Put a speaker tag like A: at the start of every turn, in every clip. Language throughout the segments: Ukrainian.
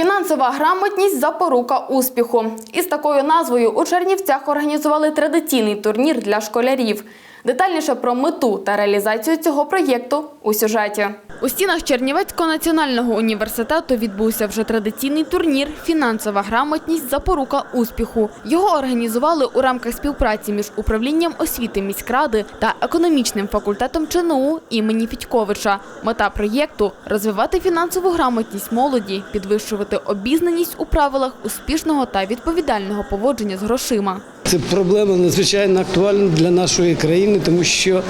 A: Фінансова грамотність запорука успіху. Із такою назвою у Чернівцях організували традиційний турнір для школярів. Детальніше про мету та реалізацію цього проєкту у сюжеті. У стінах Чернівецького національного університету відбувся вже традиційний турнір Фінансова грамотність запорука успіху. Його організували у рамках співпраці між управлінням освіти міськради та економічним факультетом ЧНУ імені Фідьковича. Мета проєкту розвивати фінансову грамотність молоді, підвищувати обізнаність у правилах успішного та відповідального поводження з грошима.
B: Це проблема надзвичайно актуальна для нашої країни, тому що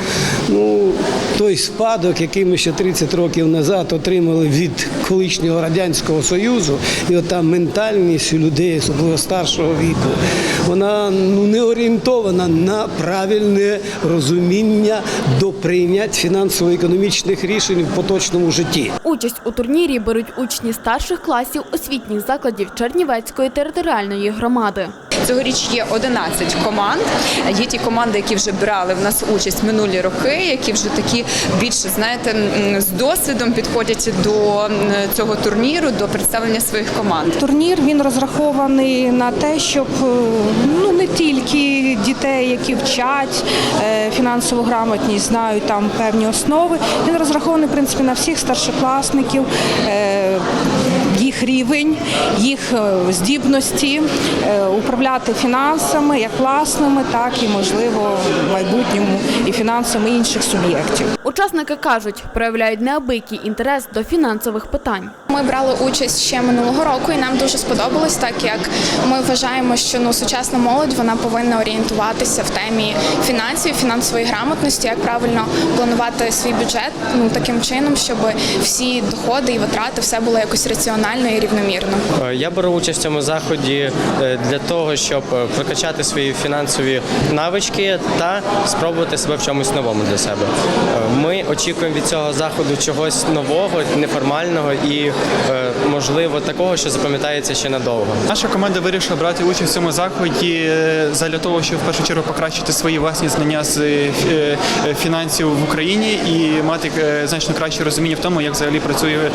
B: ну, той спадок, який ми ще 30 років назад отримали від колишнього Радянського Союзу, і ота ментальність у людей, особливо старшого віку, вона ну, не орієнтована на правильне розуміння до прийнять фінансово-економічних рішень в поточному житті.
A: Участь у турнірі беруть учні старших класів освітніх закладів Чернівецької територіальної громади.
C: Цьогоріч є 11 команд. Є ті команди, які вже брали в нас участь минулі роки, які вже такі більше знаєте з досвідом підходять до цього турніру, до представлення своїх команд.
D: Турнір він розрахований на те, щоб е, ну не тільки дітей, які вчать е, фінансову грамотність, знають там певні основи. Він розрахований в принципі на всіх старшокласників. Е, Їх е, здібності е, управляти фінансами, як власними, так і можливо в майбутньому і фінансами інших суб'єктів.
A: Учасники кажуть, проявляють неабиякий інтерес до фінансових питань.
E: Ми брали участь ще минулого року, і нам дуже сподобалось, так як ми вважаємо, що ну сучасна молодь вона повинна орієнтуватися в темі фінансів, фінансової грамотності, як правильно планувати свій бюджет ну таким чином, щоб всі доходи і витрати все було якось раціонально і рівномірно.
F: Я беру участь в цьому заході е, для того, щоб е, прокачати свої фінансові навички та спробувати себе в чомусь новому для себе. Е, Ми очікуємо від цього заходу чогось нового, неформального і, можливо, такого, що запам'ятається ще надовго.
G: Наша команда вирішила брати участь в цьому заході задля того, щоб в першу чергу покращити свої власні знання з фінансів в Україні і мати значно краще розуміння в тому, як взагалі працює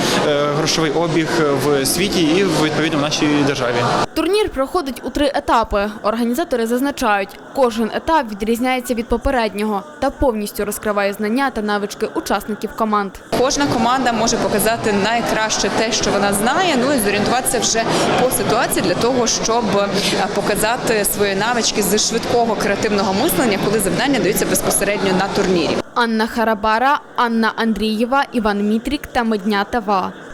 G: грошовий обіг в світі і відповідно в нашій державі.
A: Турнір проходить у три етапи. Організатори зазначають, кожен етап відрізняється від попереднього та повністю розкриває знання та навички учасників команд.
C: Кожна команда може показати найкраще те, що вона знає, ну і зорієнтуватися вже по ситуації для того, щоб е, показати свої навички з швидкого креативного мислення, коли завдання даються безпосередньо на турнірі.
A: Анна Харабара, Анна Андрієва, Іван Мітрік та Медня Тава.